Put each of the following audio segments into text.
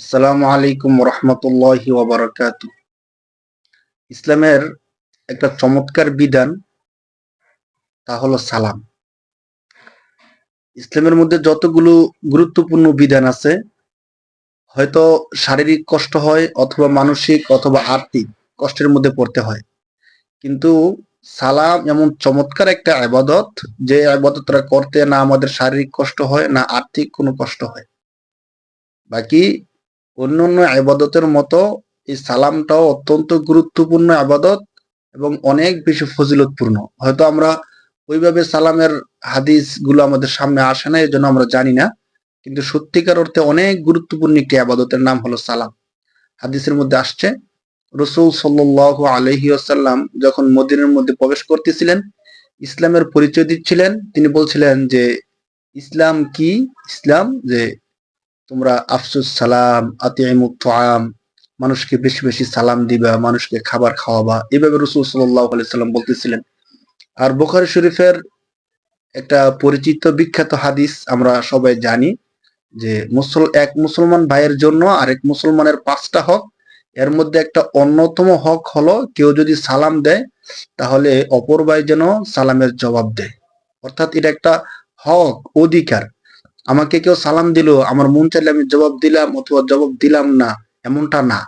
আসসালামু আলাইকুম রহমতুল্লাহি ওবরাকাত। ইসলামের একটা চমৎকার বিধান, তা হলো সালাম। ইসলামের মধ্যে যতগুলো গুরুত্বপূর্ণ বিধান আছে, হয়তো শারীরিক কষ্ট হয় অথবা মানসিক অথবা আর্থিক কষ্টের মধ্যে পড়তে হয়। কিন্তু সালাম এমন চমৎকার একটা আবাদত, যে আবাদতটা করতে না আমাদের শারীরিক কষ্ট হয়, না আর্থিক কোনো কষ্ট হয়। বাকি অন্য অন্য আবাদতের মতো এই সালামটাও অত্যন্ত গুরুত্বপূর্ণ আবাদত এবং অনেক বেশি ফজিলতপূর্ণ। হয়তো আমরা ওইভাবে সালামের হাদিসগুলো আমাদের সামনে আসে না এই জন্য আমরা জানি না। কিন্তু সত্যিকার অর্থে অনেক গুরুত্বপূর্ণ একটি আবাদতের নাম হলো সালাম। হাদিসের মধ্যে আসছে, রসুল সাল্লাহ আলহি আসাল্লাম যখন মদিনের মধ্যে প্রবেশ করতেছিলেন, ইসলামের পরিচয় দিচ্ছিলেন, তিনি বলছিলেন যে, ইসলাম কি? ইসলাম যে তোমরা আফসুস সালাম আতিয়াম মানুষকে বেশি বেশি সালাম দিবা, মানুষকে খাবার খাওয়াবা। এভাবে রসুল সাল্লাহ সাল্লাম বলতেছিলেন। আর বোখারি শরীফের একটা পরিচিত বিখ্যাত হাদিস আমরা সবাই জানি যে মুসল, এক মুসলমান ভাইয়ের জন্য আরেক মুসলমানের পাঁচটা হক, এর মধ্যে একটা অন্যতম হক হলো কেউ যদি সালাম দেয়, তাহলে অপর ভাই যেন সালামের জবাব দেয়। অর্থাৎ এটা একটা হক, অধিকার। আমাকে কেউ সালাম দিল, আমার মন চাইলে আমি জবাব দিলাম অথবা জবাব দিলাম না, এমনটা না।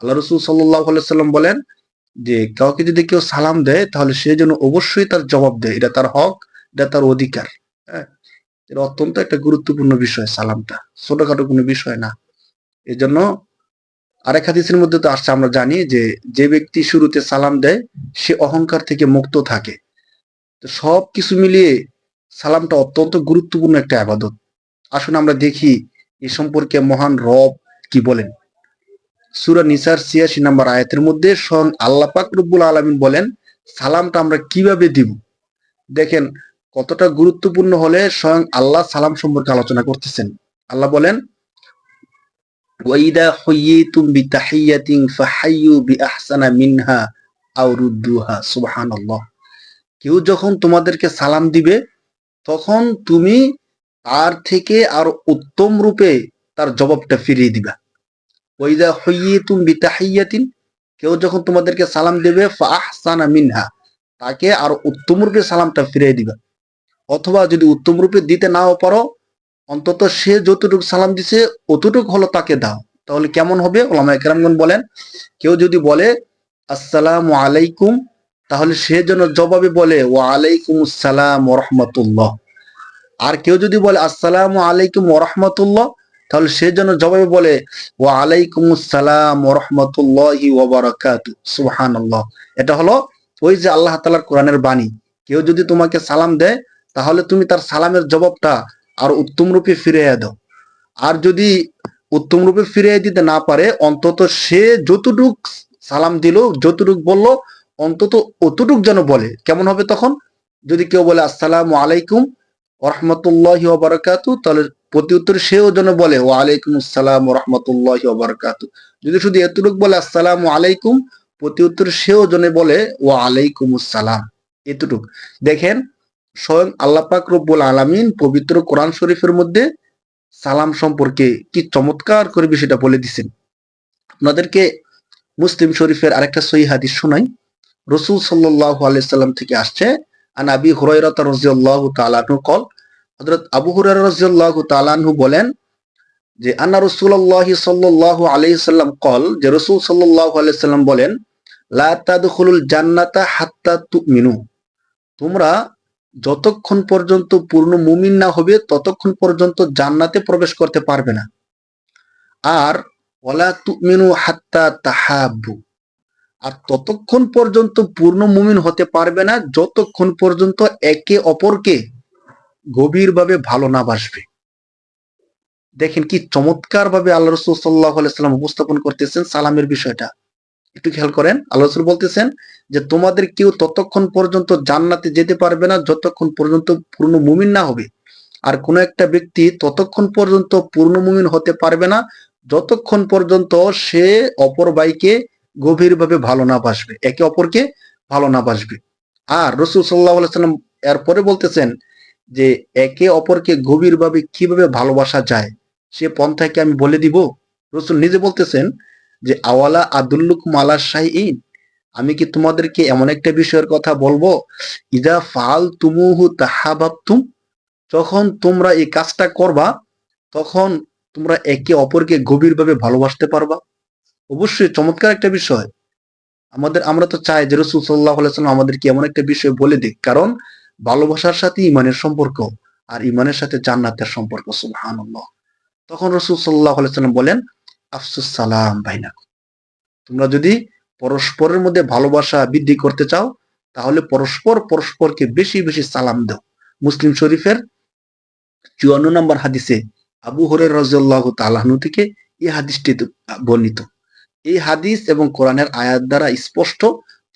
আল্লাহ রসুল সাল্লাম বলেন যে, কাউকে যদি কেউ সালাম দেয়, তাহলে সে যেন অবশ্যই তার জবাব দেয়। এটা তার হক, এটা তার অধিকার। হ্যাঁ? এটা অত্যন্ত একটা গুরুত্বপূর্ণ বিষয়, সালামটা। ছোটখাটো কোনো বিষয় না। এই জন্য আরেক হাদিসের মধ্যে তো আসছে, আমরা জানি যে যে ব্যক্তি শুরুতে সালাম দেয়, সে অহংকার থেকে মুক্ত থাকে। তো সব কিছু মিলিয়ে সালামটা অত্যন্ত গুরুত্বপূর্ণ একটা আবাদত। আসুন আমরা দেখি এ সম্পর্কে মহান রব কি বলেন। সুরা নিসার ছিয়াশি নাম্বার আয়াতের মধ্যে স্বয়ং আল্লাহ পাক রব্বুল আলমিন বলেন, সালামটা আমরা কীভাবে দিব? দেখেন, কতটা গুরুত্বপূর্ণ হলে স্বয়ং আল্লাহ সালাম সম্পর্কে আলোচনা করতেছেন। আল্লাহ বলেন ওয়াইদা হুইয়িতুম বিতাহিয়াতিন ফাহাইয়ু বিআহসানা মিনহা আও রুদ্দুহা। কেউ যখন তোমাদেরকে সালাম দিবে, তখন তুমি তার থেকে আর উত্তম রূপে তার জবাবটা ফিরিয়ে দিবা। ওইদা হইয়িতুম বিতাহিয়াতিন, কেউ যখন তোমাদেরকে সালাম দেবে মিনহা, তাকে আর উত্তম রূপে সালামটা ফিরিয়ে দিবা। অথবা যদি উত্তম রূপে দিতে নাও পারো, অন্তত সে যতটুকু সালাম দিছে, অতটুকু হলো তাকে দাও। তাহলে কেমন হবে? ওলামা একরামগণ বলেন, কেউ যদি বলে, আসসালাম আলাইকুম তাহলে সে যেন জবাবে বলে ও আলাইকুম আসসালাম রহমতুল্লাহ আর কেউ যদি বলে, আসসালামু আলাইকুম ওরহমতুল্লাহ তাহলে সে যেন জবাবে বলে ও আলাইকুম আসসালাম ওরহমতুল্লাহি ওবরাকাতু সুবহানাল্লাহ। এটা হলো ওই যে আল্লাহ তাআলার কোরআনের বাণী। কেউ যদি তোমাকে সালাম দেয়, তাহলে তুমি তার সালামের জবাবটা আর উত্তম রূপে ফিরিয়ে দাও। আর যদি উত্তম রূপে ফিরিয়ে দিতে না পারে, অন্তত সে যতটুক সালাম দিল, যতটুক বলল, অন্তত অতটুক যেন বলে। কেমন হবে তখন? যদি কেউ বলে, আসসালামু আলাইকুম রহমতুল্লাহ বারাকাতু, তাহলে প্রতি উত্তরে সেও যেন বলে ও আলাইকুম আসসালাম রহমতুল্লাহ বারাকাতু। যদি শুধু এতটুকু বলে, আসসালাম আলাইকুম, প্রতি উত্তরে সেও জনে বলে ও আলাইকুম আসসালাম এতটুক। দেখেন, স্বয়ং আল্লাহ পাক রব্বুল আলামিন পবিত্র কোরআন শরীফের মধ্যে সালাম সম্পর্কে কি চমৎকার করে বিষয়টা বলে দিছেন। আপনাদেরকে মুসলিম শরীফের আরেকটা সহি হাদিস শোনাই। রসুল সাল্লাহ আলাইসাল্লাম থেকে আসছে, আন আবি হুরাইরাত রাদিয়াল্লাহু তাআলা কল হযরত আবু রাদিয়াল্লাহু তাআলা বলেন যে, আন্না রাসূলুল্লাহ সাল্লাল্লাহু আলাইহি সাল্লাম কল যে রাসূল সাল্লাল্লাহু আলাইহি সাল্লাম বলেন, লা তাদখুলুল জান্নাতা হাত্তা তুমিনু তোমরা যতক্ষণ পর্যন্ত পূর্ণ মুমিন না হবে, ততক্ষণ পর্যন্ত জান্নাতে প্রবেশ করতে পারবে না। আর, ওয়ালা তুমিনু হাত্তা তাহাবু আর ততক্ষণ পর্যন্ত পূর্ণ মুমিন হতে পারবে না, যতক্ষণ পর্যন্ত একে অপরকে গভীরভাবে ভালো না বাসবে। দেখেন কি চমৎকার ভাবে আল্লাহ রসুল সাল্লাহ সাল্লাম উপস্থাপন করতেছেন সালামের বিষয়টা। একটু খেয়াল করেন, আল্লাহ রসুল বলতেছেন যে, তোমাদের কেউ ততক্ষণ পর্যন্ত জান্নাতে যেতে পারবে না, যতক্ষণ পর্যন্ত পূর্ণ মুমিন না হবে। আর কোনো একটা ব্যক্তি ততক্ষণ পর্যন্ত পূর্ণ মুমিন হতে পারবে না, যতক্ষণ পর্যন্ত সে অপর বাইকে গভীরভাবে ভালো না বাসবে। একে অপরকে ভালো না বাসবে। আর রসুল সাল্লাহ সাল্লাম এরপরে বলতেছেন যে একে অপরকে গভীরভাবে কীভাবে ভালোবাসা যায়, সে পন্থাকে আমি বলে দিব। রসুল নিজে বলতেছেন যে, আওয়ালা আদুল্লুক মালা শাইইন? আমি কি তোমাদেরকে এমন একটা বিষয়ের কথা বলব? ইদা ফাল তুমুহু তাহাবাবতুম? যখন তোমরা এই কাজটা করবা, তখন তোমরা একে অপরকে গভীরভাবে ভালোবাসতে পারবা। অবশ্যই চমৎকার একটা বিষয়। আমাদের, আমরা তো চাই যে রসুল সাল্লাহ সাল্লাম আমাদেরকে এমন একটা বিষয় বলে দিক। কারণ ভালোবাসার সাথে ইমানের সম্পর্ক আর ইমানের সাথে জান্নাতের সম্পর্ক সুবহান তখন রসুল সাল্লাহ সাল্লাম বলেন, আফসুস সালাম ভাইনা তোমরা যদি পরস্পরের মধ্যে ভালোবাসা বৃদ্ধি করতে চাও, তাহলে পরস্পর পরস্পরকে বেশি বেশি সালাম দাও। মুসলিম শরীফের চুয়ান্ন নম্বর হাদিসে আবু হরের রাজিয়াল্লাহ তালাহনু থেকে এই হাদিসটি বর্ণিত। এই হাদিস এবং কোরআনের আয়াত দ্বারা স্পষ্ট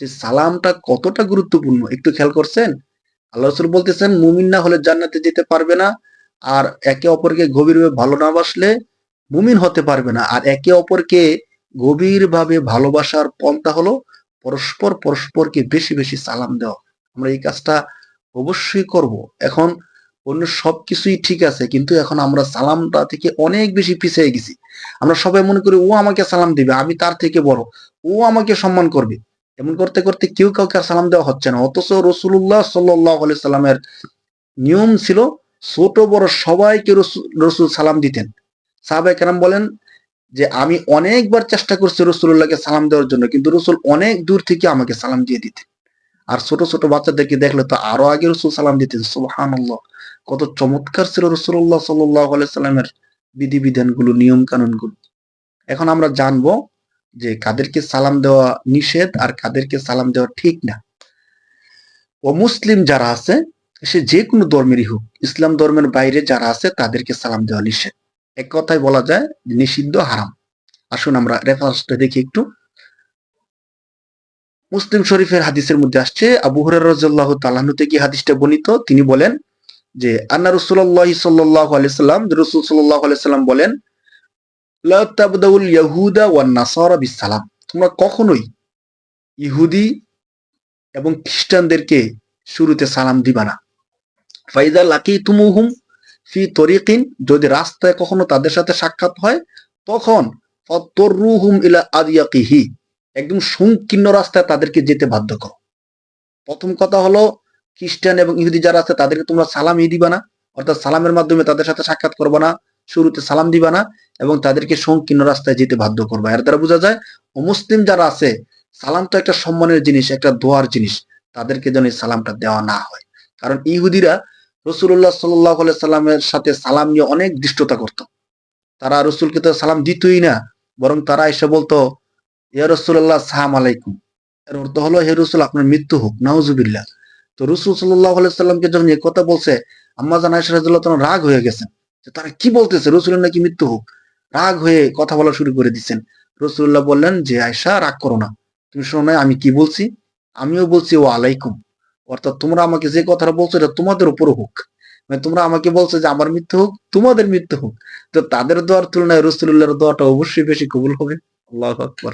যে সালামটা কতটা গুরুত্বপূর্ণ, একটু খেয়াল করছেন? আল্লাহ রসুল বলতেছেন, মুমিন না হলে জান্নাতে যেতে পারবে না। আর একে অপরকে গভীরভাবে ভালো না বাসলে মুমিন হতে পারবে না। আর একে অপরকে গভীরভাবে ভালোবাসার পন্থা হলো পরস্পর পরস্পরকে বেশি বেশি সালাম দেওয়া। আমরা এই কাজটা অবশ্যই করব। এখন অন্য সবকিছুই ঠিক আছে, কিন্তু এখন আমরা সালামটা থেকে অনেক বেশি পিছিয়ে গেছি। আমরা সবাই মনে করি, ও আমাকে সালাম দিবে, আমি তার থেকে বড়। ও আমাকে সম্মান করবে। এমন করতে করতে কেউ কাউকে আর সালাম দেওয়া হচ্ছে না। অথচ রসুল্লাহ সাল্লাহ সাল্লামের নিয়ম ছিল ছোট বড় সবাইকে রসুল সালাম দিতেন। সাহাবাই কেরাম বলেন যে, আমি অনেকবার চেষ্টা করছি রসুল্লাহকে সালাম দেওয়ার জন্য, কিন্তু রসুল অনেক দূর থেকে আমাকে সালাম দিয়ে দিতেন। আর ছোট ছোট বাচ্চাদেরকে দেখলে তো আরও আগে রসুল সালাম দিতেন। সুহান কত চমৎকার ছিল রসুল্লাহ সাল্লাহ সাল্লামের বিধিবিধানগুলো নিয়ম কানুনগুলো এখন আমরা জানব যে কাদেরকে সালাম দেওয়া নিষেধ আর কাদেরকে সালাম দেওয়া ঠিক না। ও মুসলিম যারা আছে, সে যে কোনো ধর্মেরই হোক, ইসলাম ধর্মের বাইরে যারা আছে, তাদেরকে সালাম দেওয়া নিষেধ। এক কথায় বলা যায় নিষিদ্ধ হারাম। আসুন আমরা রেফারেন্সটা দেখি একটু। মুসলিম শরীফের হাদিসের মধ্যে আসছে, আবু রাজিয়াল্লাহু তাআলাহু থেকে হাদিসটা বর্ণিত। তিনি বলেন যে, আন্না রাসূলুল্লাহ সাল্লাল্লাহু আলাইহি সাল্লাম, রাসূল সাল্লাল্লাহু বলেন লা তাবদাউল ইয়াহুদা ওয়ান নাসারা বিসালাম তোমরা কখনোই ইহুদি এবং খ্রিস্টানদেরকে শুরুতে সালাম দিবা না। ফাইদা লাকি তুমুহুম ফি তরিকিন, যদি রাস্তায় কখনো তাদের সাথে সাক্ষাৎ হয়, তখন ফতরুহুম ইলা আদিয়াকিহি, একদম সংকীর্ণ রাস্তায় তাদেরকে যেতে বাধ্য করো। প্রথম কথা হলো, খ্রিস্টান এবং ইহুদি যারা আছে, তাদেরকে তোমরা সালামই দিবা না, অর্থাৎ সালামের মাধ্যমে তাদের সাথে সাক্ষাৎ করবা না। শুরুতে সালাম দিবা না এবং তাদেরকে সংকীর্ণ রাস্তায় যেতে বাধ্য করবা। এর দ্বারা বোঝা যায়, অমুসলিম যারা আছে, সালাম তো একটা সম্মানের জিনিস, একটা দোয়ার জিনিস। তাদেরকে যেন এই সালামটা দেওয়া না হয়। কারণ ইহুদিরা রসুল্লাহ সাল্লাহ সাল্লামের সাথে সালাম নিয়ে অনেক দৃষ্টতা করত। তারা রসুলকে তো সালাম দিতই না, বরং তারা এসে বলতো, ইয়া রসুল্লাহ সাহাম আলাইকুম। এর অর্থ হলো, হে রসুল, আপনার মৃত্যু হোক, নাউজুবিল্লাহ। তো রসুল সাল্লাহ সাল্লামকে যখন এ কথা বলছে, আম্মা জান আয়সারাজুল্লাহ তখন রাগ হয়ে গেছেন। তারা কি বলতেছে? রসুলের নাকি মৃত্যু হোক। রাগ হয়ে কথা বলা শুরু করে দিচ্ছেন। রসুল্লাহ বললেন, যে আয়সা রাগ করো না। তুমি শোনো আমি কি বলছি? আমিও বলছি ও আলাইকুম। অর্থাৎ তোমরা আমাকে যে কথাটা বলছো, এটা তোমাদের উপর হোক। মানে তোমরা আমাকে বলছো যে আমার মৃত্যু হোক, তোমাদের মৃত্যু হোক। তো তাদের দোয়ার তুলনায় রসুল্লাহর দোয়াটা অবশ্যই বেশি কবুল হবে। আল্লাহ আকবর।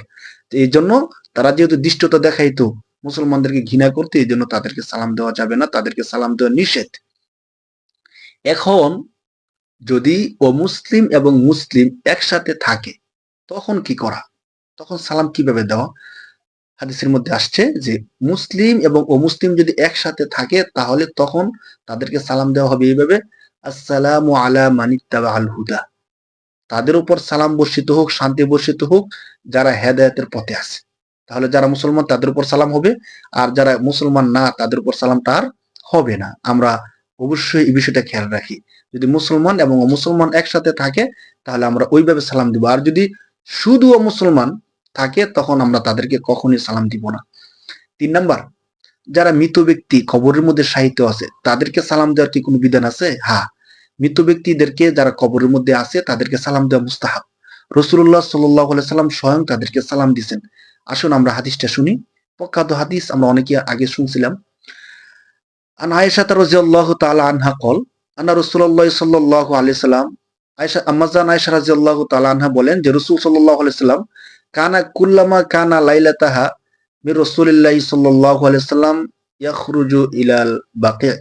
এই জন্য তারা যেহেতু দৃষ্টতা দেখাইতো মুসলমানদেরকে ঘৃণা করতে, এই জন্য তাদেরকে সালাম দেওয়া যাবে না, তাদেরকে সালাম দেওয়া নিষেধ। এখন যদি ও মুসলিম এবং মুসলিম একসাথে থাকে, তখন কি করা? তখন সালাম কীভাবে দেওয়া? হাদিসের মধ্যে আসছে যে, মুসলিম এবং ও মুসলিম যদি একসাথে থাকে, তাহলে তখন তাদেরকে সালাম দেওয়া হবে এইভাবে, আসসালামু আলা মানিত্তাবা আল হুদা। তাদের উপর সালাম বর্ষিত হোক, শান্তি বর্ষিত হোক, যারা হেদায়তের পথে আছে। তাহলে যারা মুসলমান তাদের উপর সালাম হবে, আর যারা মুসলমান না, তাদের উপর সালামটা আর হবে না। আমরা অবশ্যই এই বিষয়টা খেয়াল রাখি। যদি মুসলমান এবং অমুসলমান একসাথে থাকে, তাহলে আমরা ওইভাবে সালাম দিব। আর যদি শুধু অমুসলমান থাকে, তখন আমরা তাদেরকে কখনই সালাম দিব না। তিন নাম্বার, যারা মৃত ব্যক্তি, কবরের মধ্যে সাহিত্য আছে, তাদেরকে সালাম দেওয়ার কি কোনো বিধান আছে? হ্যাঁ। মৃত ব্যক্তিদেরকে যারা কবরের মধ্যে আছে, তাদেরকে সালাম দেওয়া মুস্তাহাব। রসুল্লাহ সাল্লাহ সাল্লাম স্বয়ং তাদেরকে সালাম দিছেন। আসুন আমরা হাদিসটা শুনি। প্রখ্যাত হাদিস আমরা অনেকে আগে শুনছিলাম। আন আয়েশা রাজিয়াল্লাহু তাআলা আনহা কল আনা রাসূলুল্লাহ সাল্লাল্লাহু আলাইহি সাল্লাম, আয়েশা আম্মাজান আয়েশা রাদিয়াল্লাহু তাআলা আনহা বলেন যে রাসূল সাল্লাল্লাহু আলাইহি সাল্লাম কানা কুল্লামা কানা লাইলাতাহা মির সাল্লাল্লাহু আলাইহি সাল্লাম ইয়াখরুজু ইলাল বাকি।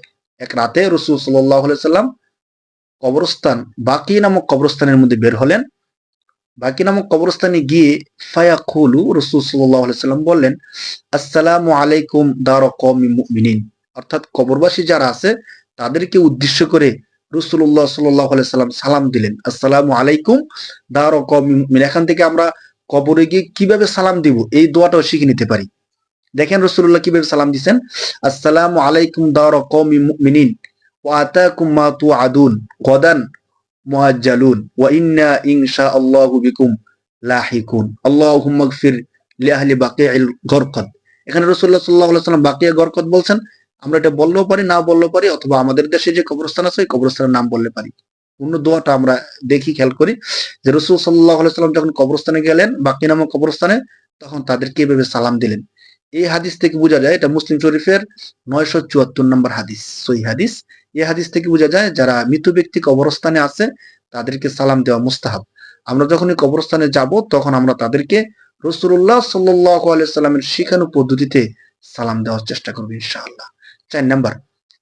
এক রাতে রাসূল সাল্লাল্লাহু আলাইহি সাল্লাম কবরস্থান, বাকি নামক কবরস্থানের মধ্যে বের হলেন। বাকি নামক কবরস্থানে গিয়ে ফায়াকুলু, রসুল সাল্লাহ সাল্লাম বললেন, আসসালামু আলাইকুম দার কমি মুমিনিন। অর্থাৎ কবরবাসী যারা আছে, তাদেরকে উদ্দেশ্য করে রসুল্লাহ সাল্লাহ সাল্লাম সালাম দিলেন। আসসালামু আলাইকুম। দার কমি এখান থেকে আমরা কবরে গিয়ে কীভাবে সালাম দিব? এই দোয়াটাও শিখে নিতে পারি। দেখেন রসুল্লাহ কীভাবে সালাম দিচ্ছেন আসসালামু আলাইকুম দার কমি মুমিনিন। ওয়া আতাকুম মা তুআদুন। গদান ইন্না এখানে ওয়াসাল্লাম বাকিয়া গরকদ বলছেন। আমরা এটা বললেও পারি, না বললেও পারি, অথবা আমাদের দেশে যে কবরস্থান আছে, ওই কবরস্থানের নাম বললে পারি। পূর্ণ দোয়াটা আমরা দেখি, খেয়াল করি যে রসুল সাল্লাহ সাল্লাম যখন কবরস্থানে গেলেন, বাকি নামক কবরস্থানে, তখন তাদেরকে এভাবে সালাম দিলেন? এই হাদিস থেকে বোঝা যায়, এটা মুসলিম শরীফের নয়শো চুয়াত্তর নম্বর হাদিস সই হাদিস। এই হাদিস থেকে বোঝা যায়, যারা মৃত ব্যক্তি কবরস্থানে আছে, তাদেরকে সালাম দেওয়া মুস্তাহাব। আমরা যখন এই কবরস্থানে যাব, তখন আমরা তাদেরকে রসুল্লাহ সাল্লাহ সাল্লামের শিখানো পদ্ধতিতে সালাম দেওয়ার চেষ্টা করব, ইনশাআল্লাহ। চার নাম্বার,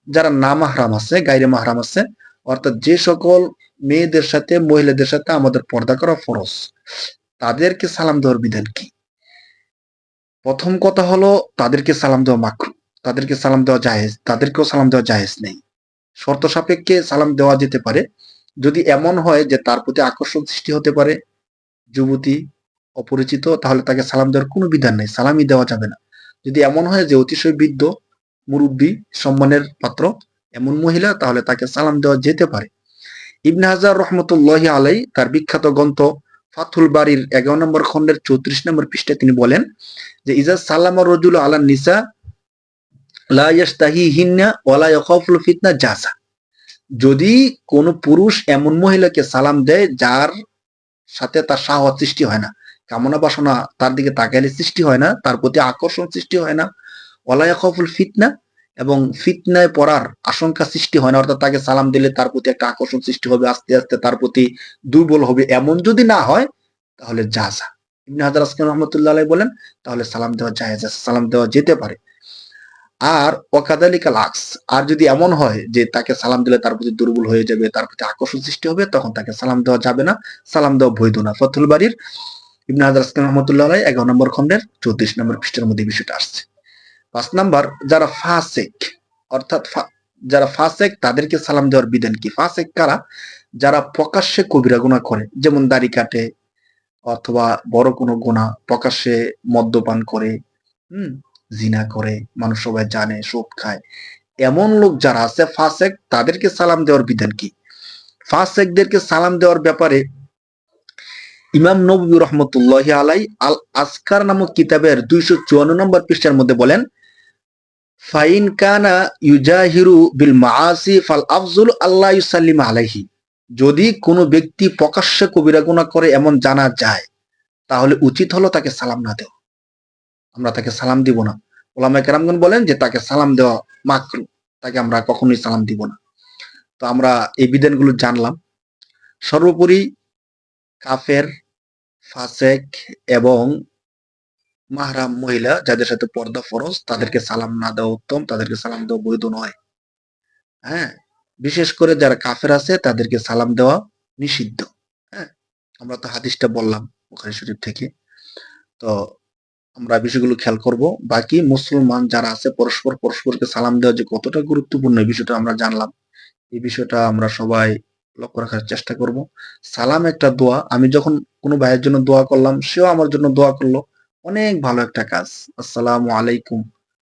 যারা না মাহরাম আছে গাইরে মাহরাম আছে, অর্থাৎ যে সকল মেয়েদের সাথে, মহিলাদের সাথে আমাদের পর্দা করা ফরজ, তাদেরকে সালাম দেওয়ার বিধান কি? প্রথম কথা হলো, তাদেরকে সালাম দেওয়া মাকরু, তাদেরকে সালাম দেওয়া জায়েজ, তাদেরকেও সালাম দেওয়া জায়েজ নেই। শর্ত সাপেক্ষে সালাম দেওয়া যেতে পারে, যদি এমন হয় যে তার প্রতি আকর্ষণ সৃষ্টি হতে পারে, যুবতী, অপরিচিত, তাহলে তাকে সালাম দেওয়ার কোনো বিধান নেই, সালামই দেওয়া যাবে না। যদি এমন হয় যে অতিশয় বৃদ্ধ মুরব্বী সম্মানের পাত্র, এমন মহিলা, তাহলে তাকে সালাম দেওয়া যেতে পারে। ইবনে হাজার রহমতুল্লাহ আলাই তার বিখ্যাত গ্রন্থ ফাথুল বাড়ির এগারো নম্বর খন্ডের চৌত্রিশ নম্বর পৃষ্ঠায় তিনি বলেন যে, ইজা সালাম রজুল আলা নিসা যদি কোন পুরুষ এমন মহিলাকে সালাম দেয়, যার সাথে তার সাহস সৃষ্টি হয় না, কামনা বাসনা তার দিকে তাকাইলে সৃষ্টি হয় না, তার প্রতি আকর্ষণ সৃষ্টি হয় না ওয়ালা খফুল ফিতনা এবং ফিতনায় পড়ার আশঙ্কা সৃষ্টি হয় না, অর্থাৎ তাকে সালাম দিলে তার প্রতি একটা আকর্ষণ সৃষ্টি হবে, আস্তে আস্তে তার প্রতি দুর্বল হবে। এমন যদি না হয়, তাহলে জাজা ইবনে হাজার আসকান রহমতুল্লাহ বলেন, তাহলে সালাম দেওয়া আছে, সালাম দেওয়া যেতে পারে। আর ওকাদালিকা লাক্স আর যদি এমন হয় যে তাকে সালাম দিলে তার প্রতি দুর্বল হয়ে যাবে, তার প্রতি আকর্ষণ সৃষ্টি হবে, তখন তাকে সালাম দেওয়া যাবে না, সালাম দেওয়া বৈধ না। ফতুল বাড়ির ইবনে হাজার আসকান রহমতুল্লাহ এগারো নম্বর খন্ডের চৌত্রিশ নম্বর পৃষ্ঠের মধ্যে বিষয়টা আসছে। পাঁচ নাম্বার যারা ফাসেক, অর্থাৎ যারা ফাসেক, তাদেরকে সালাম দেওয়ার বিধান কি? ফাসেক কারা? যারা প্রকাশ্যে কবিরা গুণা করে, যেমন দাড়ি কাটে, অথবা বড় কোনো গুণা প্রকাশ্যে মদ্যপান করে, হুম, জিনা করে, মানুষ সবাই জানে, সুদ খায়। এমন লোক যারা আছে ফাসেক, তাদেরকে সালাম দেওয়ার বিধান কি? ফাসেকদেরকে সালাম দেওয়ার ব্যাপারে ইমাম নবী রহমতুল্লাহ আলাই আল আসকার নামক কিতাবের দুইশো চুয়ান্ন নম্বর পৃষ্ঠার মধ্যে বলেন ফাইন কানা ইউজাহিরু বিল মাআসি ফাল আফজুল আল্লাহ ইউসাল্লিম আলাইহি। যদি কোনো ব্যক্তি প্রকাশ্যে কবিরা গুনাহ করে এমন জানা যায়, তাহলে উচিত হলো তাকে সালাম না দেওয়া। আমরা তাকে সালাম দিব না। ওলামা কেরামগণ বলেন যে, তাকে সালাম দেওয়া মাকরু। তাকে আমরা কখনোই সালাম দিব না। তো আমরা এই বিধানগুলো জানলাম। সর্বোপরি কাফের, ফাসেক এবং মাহরাম মহিলা যাদের সাথে পর্দা ফরজ তাদেরকে সালাম না দেওয়া উত্তম তাদেরকে সালাম দেওয়া বৈধ নয়। হ্যাঁ বিশেষ করে যারা কাফের আছে তাদেরকে সালাম দেওয়া নিষিদ্ধ। হ্যাঁ আমরা তো হাদিসটা বললাম ওখানে শরীফ থেকে। তো আমরা বিষয়গুলো খেয়াল করব। বাকি মুসলমান যারা আছে পরস্পর পরস্পরকে সালাম দেওয়া যে কতটা গুরুত্বপূর্ণ এই বিষয়টা আমরা জানলাম। এই বিষয়টা আমরা সবাই লক্ষ্য রাখার চেষ্টা করব। সালাম একটা দোয়া। আমি যখন কোনো ভাইয়ের জন্য দোয়া করলাম সেও আমার জন্য দোয়া করল। অনেক ভালো একটা কাজ। আসসালামু আলাইকুম।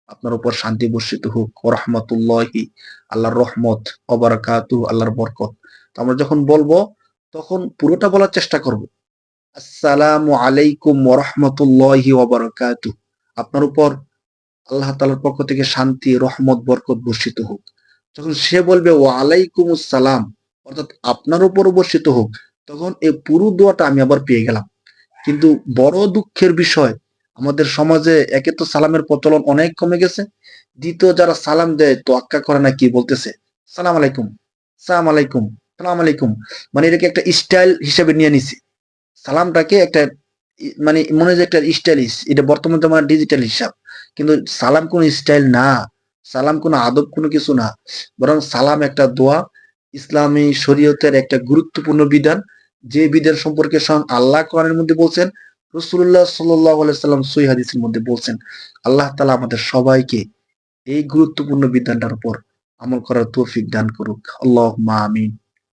আপনার উপর শান্তি বর্ষিত হোক। রহমতুল্লাহি। আল্লাহর রহমত অবরাকাতু আল্লাহর বরকত। আমরা যখন বলব, তখন পুরোটা বলার চেষ্টা করব। আসসালামু আলাইকুম ওরহমতুল্লাহি ওবরাকাতু আপনার উপর আল্লাহ তালার পক্ষ থেকে শান্তি, রহমত, বরকত বর্ষিত হোক। যখন সে বলবে ও আলাইকুম সালাম অর্থাৎ আপনার উপর বর্ষিত হোক, তখন এই পুরো দোয়াটা আমি আবার পেয়ে গেলাম। কিন্তু বড় দুঃখের বিষয়, আমাদের সমাজে একে তো সালামের প্রচলন অনেক কমে গেছে, দ্বিতীয় যারা সালাম দেয় তো আক্কা করে না কি বলতেছে? সালাম আলাইকুম সালাম আলাইকুম সালাম আলাইকুম। মানে এটাকে একটা স্টাইল হিসেবে নিয়ে নিছি। সালামটাকে একটা মানে মনে যে একটা স্টাইলিশ, এটা বর্তমান জমানার ডিজিটাল হিসাব। কিন্তু সালাম কোন স্টাইল না, সালাম কোনো আদব কোনো কিছু না। বরং সালাম একটা দোয়া, ইসলামী শরীয়তের একটা গুরুত্বপূর্ণ বিধান। যে বিধান সম্পর্কে স্বয়ং আল্লাহ কোরআনের মধ্যে বলছেন রসুল্লাহ সাল্লাম সই হাদিসের মধ্যে বলছেন, আল্লাহ তালা আমাদের সবাইকে এই গুরুত্বপূর্ণ বিধানটার উপর আমল করার তৌফিক দান করুক। আল্লাহ মা আমিন।